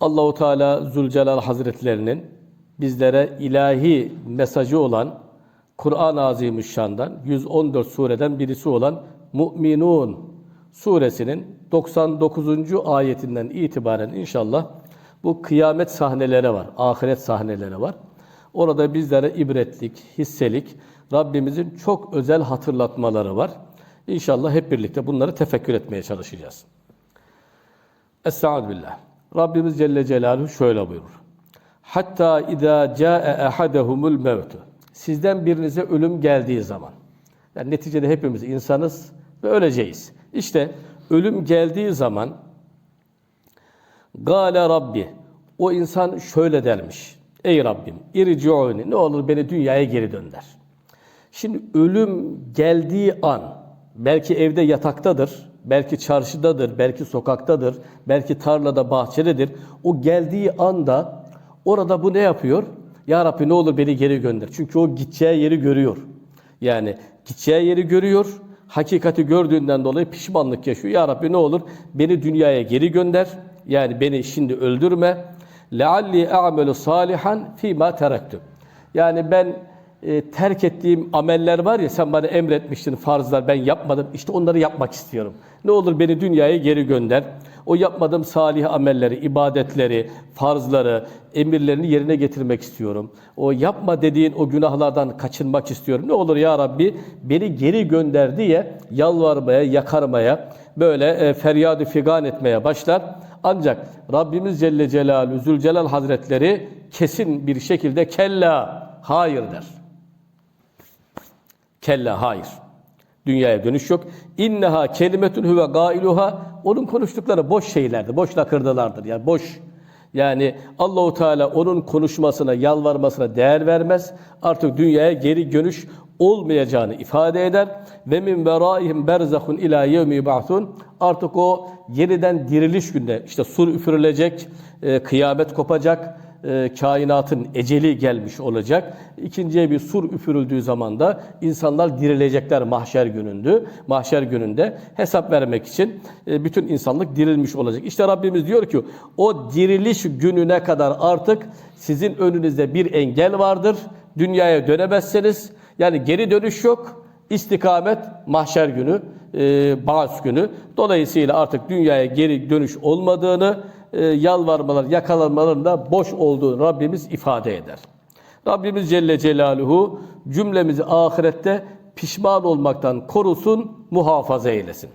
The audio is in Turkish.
Allahu Teala Zülcelal Hazretlerinin bizlere ilahi mesajı olan Kur'an-ı Azimüşşan'dan 114 sureden birisi olan Mü'minun suresinin 99. ayetinden itibaren inşallah bu kıyamet sahneleri var, ahiret sahneleri var. Orada bizlere ibretlik, hisselik, Rabbimizin çok özel hatırlatmaları var. İnşallah hep birlikte bunları tefekkür etmeye çalışacağız. Estaizu billah. Rabbimiz Celle Celaluhu şöyle buyurur. Hatta idâ câe ehadehumul mevtu. Sizden birinize ölüm geldiği zaman. Yani neticede hepimiz insanız ve öleceğiz. İşte ölüm geldiği zaman Gale Rabbi. O insan şöyle dermiş. Ey Rabbim, irci'uni. Ne olur beni dünyaya geri dönder. Şimdi ölüm geldiği an, belki evde yataktadır, belki çarşıdadır, belki sokaktadır, belki tarlada, bahçededir. O geldiği anda orada bu ne yapıyor? Ya Rabbi ne olur beni geri gönder. Çünkü o gideceği yeri görüyor. Yani gideceği yeri görüyor. Hakikati gördüğünden dolayı pişmanlık yaşıyor. Ya Rabbi ne olur beni dünyaya geri gönder. Yani beni şimdi öldürme. لَعَلِّي اَعْمَلُ salihan ف۪ي teraktum. Yani ben e, terk ettiğim ameller var ya sen bana emretmiştin farzlar ben yapmadım. İşte onları yapmak istiyorum. Ne olur beni dünyaya geri gönder. O yapmadığım salih amelleri, ibadetleri, farzları, emirlerini yerine getirmek istiyorum. O yapma dediğin o günahlardan kaçınmak istiyorum. Ne olur ya Rabbi beni geri gönder diye yalvarmaya, yakarmaya, böyle e, feryadı figan etmeye başlar. Ancak Rabbimiz Celle Celaluhu Zülcelal Hazretleri kesin bir şekilde kella hayır der. Kella hayır. Dünyaya dönüş yok. İnneha kelimetun huve gailuha onun konuştukları boş şeylerdir. Boş lakırdılardır. Yani boş yani Allahu Teala onun konuşmasına, yalvarmasına değer vermez. Artık dünyaya geri dönüş olmayacağını ifade eder ve min veraihim berzahun ila yevmi yub'asun artık o yeniden diriliş günde işte sur üfürülecek, e, kıyamet kopacak, e, kainatın eceli gelmiş olacak. İkinciye bir sur üfürüldüğü zaman da insanlar dirilecekler mahşer gününde. Mahşer gününde hesap vermek için e, bütün insanlık dirilmiş olacak. İşte Rabbimiz diyor ki o diriliş gününe kadar artık sizin önünüzde bir engel vardır. Dünyaya dönemezseniz yani geri dönüş yok. İstikamet mahşer günü, e, Bağız günü. Dolayısıyla artık dünyaya geri dönüş olmadığını, e, yalvarmalar, yakalanmaların da boş olduğunu Rabbimiz ifade eder. Rabbimiz Celle Celaluhu cümlemizi ahirette pişman olmaktan korusun, muhafaza eylesin.